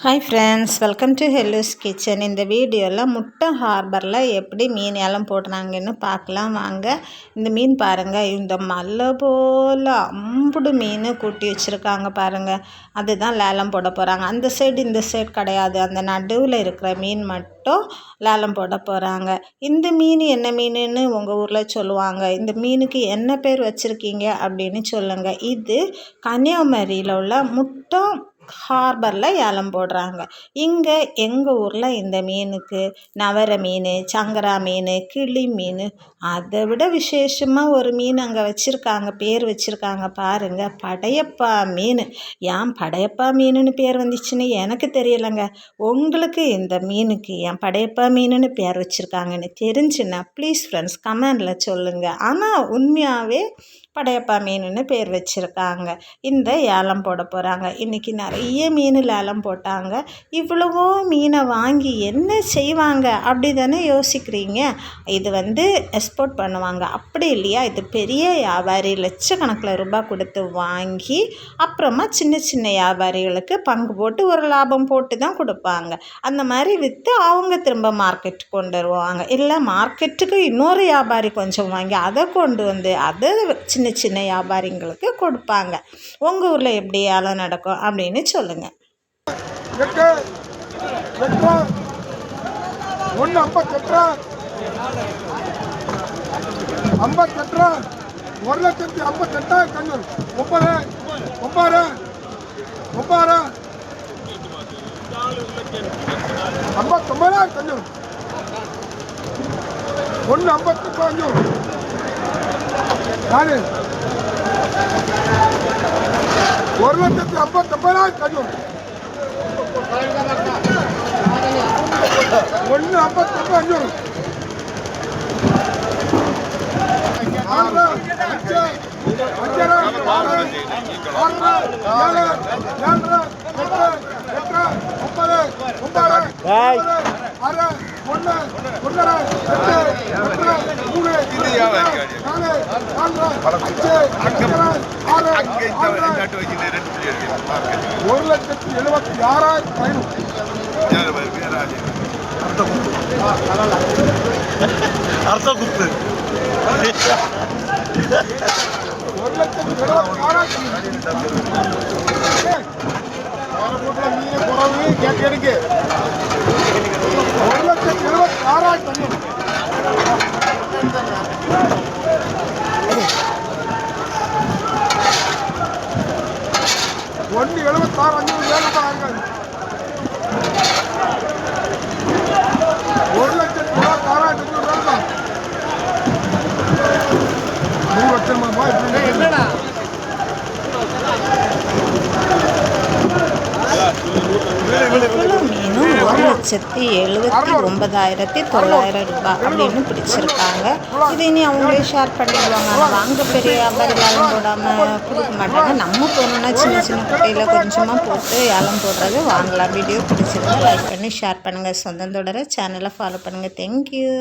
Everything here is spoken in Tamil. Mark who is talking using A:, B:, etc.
A: Hi friends welcome to Hellu's kitchen இந்த வீடியோவில் முட்டை ஹார்பரில் எப்படி மீன் ஏலம் போடுறாங்கன்னு பார்க்கலாம். வாங்க இந்த மீன் பாருங்கள் இந்த மல்லை போல் அம்புடு மீன் கூட்டி வச்சுருக்காங்க பாருங்கள் அதுதான் லேலம் போட போகிறாங்க அந்த சைடு இந்த சைடு கிடையாது. அந்த நடுவில் இருக்கிற மீன் மட்டும் லேலம் போட போகிறாங்க இந்த மீன் என்ன மீனுன்னு உங்கள் ஊரில் சொல்லுவாங்க. இந்த மீனுக்கு என்ன பேர் வச்சுருக்கீங்க அப்படின்னு சொல்லுங்கள் இது கன்னியாகுமரியில் உள்ள முட்டை ஹார்பரில் ஏலம் போடுறாங்க. இங்கே எங்கள் ஊரில் இந்த மீனுக்கு நவர மீன் சங்கரா மீன் கிளி மீன் அதை விட விசேஷமாக ஒரு மீன் அங்கே வச்சுருக்காங்க பேர் வச்சுருக்காங்க பாருங்கள் படையப்பா மீன். ஏன் படையப்பா மீனுன்னு பேர் வந்துச்சுன்னு எனக்கு தெரியலைங்க. உங்களுக்கு இந்த மீனுக்கு ஏன் படையப்பா மீனுன்னு பேர் வச்சுருக்காங்கன்னு தெரிஞ்சுன்னா ப்ளீஸ் ஃப்ரெண்ட்ஸ் கமெண்டில் சொல்லுங்கள் ஆனால் உண்மையாகவே படையப்பா மீனுன்னு பேர் வச்சுருக்காங்க. இந்த ஏலம் போட போகிறாங்க இன்றைக்கி நிறைய மீன் ஏலம் போட்டாங்க. இவ்வளவோ மீனை வாங்கி என்ன செய்வாங்க அப்படி தானே யோசிக்கிறீங்க? இது வந்து எக்ஸ்போர்ட் பண்ணுவாங்க. அப்படி இல்லையா? இது பெரிய வியாபாரி லட்சக்கணக்கில் ரூபாய் கொடுத்து வாங்கி அப்புறமா சின்ன சின்ன வியாபாரிகளுக்கு பங்கு போட்டு ஒரு லாபம் போட்டு தான் கொடுப்பாங்க. அந்த மாதிரி விற்று அவங்க திரும்ப மார்க்கெட்டுக்கு கொண்டு வருவாங்க. இல்லை மார்க்கெட்டுக்கு இன்னொரு வியாபாரி கொஞ்சம் வாங்கி அதை கொண்டு வந்து அதை சின்ன சின்ன சின்ன வியாபாரிங்களுக்கு கொடுப்பாங்க. உங்கள் ஊரில் எப்படி வேலை நடக்கும் அப்படின்னு சொல்லுங்கள்
B: ஒன்று ஐம்பத்தெட்டு. ஐம்பத்தெட்டு. ஒரு லட்சத்தி ஐம்பத்தெட்டாயிரத்தி ஐநூறு முப்பது. ஒன்பது ஒன்பது ஐம்பத்தொம்பதாயிரத்தி ஐநூறு ஒன்று ஐம்பத்தெட்டு ஐநூறு நாலு ஒரு லட்சத்தி ஐம்பத்தொம்பதாயிரத்தி ஐநூறு ஒன்று ஐம்பத்தொம்பது அஞ்சூறு ஆறு அஞ்சு ஒரு லட்சத்தி எழுபத்தி ஆறாயிரத்தி ஐநூறு
C: அர்த்தம் குத்து
B: ஒரு லட்சத்தி மீன் குறவு கேட்க ஒரு லட்சத்தி எழுபத்தி ஆறாயிரத்தி ஒன்று எழுபத்தாறு அஞ்சு ஏழு ஆயிரம் ஒரு லட்சத்தி இருபத்தி ஆறாயிரத்தி அஞ்சூறு ரூபாய் தான் மூணு லட்சம் ரூபாய் என்னடா
A: கிலோ மீனும் ஒரு லட்சத்தி எழுபத்தி ஒன்பதாயிரத்தி தொள்ளாயிரம் ரூபாய் அப்படின்னு பிடிச்சிருக்காங்க. இது இனி அவங்களே ஷேர் பண்ணிடுவாங்க ஆனால் வாங்க பெரிய வியாபாரிகளும் போடாமல் கொடுக்க மாட்டாங்க. நம்ம போனோம்னா சின்ன சின்ன குட்டையில் கொஞ்சமாக போட்டு ஏலம் போடுறது வாங்கலாம். வீடியோ பிடிச்சிருந்தா லைக் பண்ணி ஷேர் பண்ணுங்கள் சொந்தம் தொடர சேனலை ஃபாலோ பண்ணுங்கள் தேங்க்யூ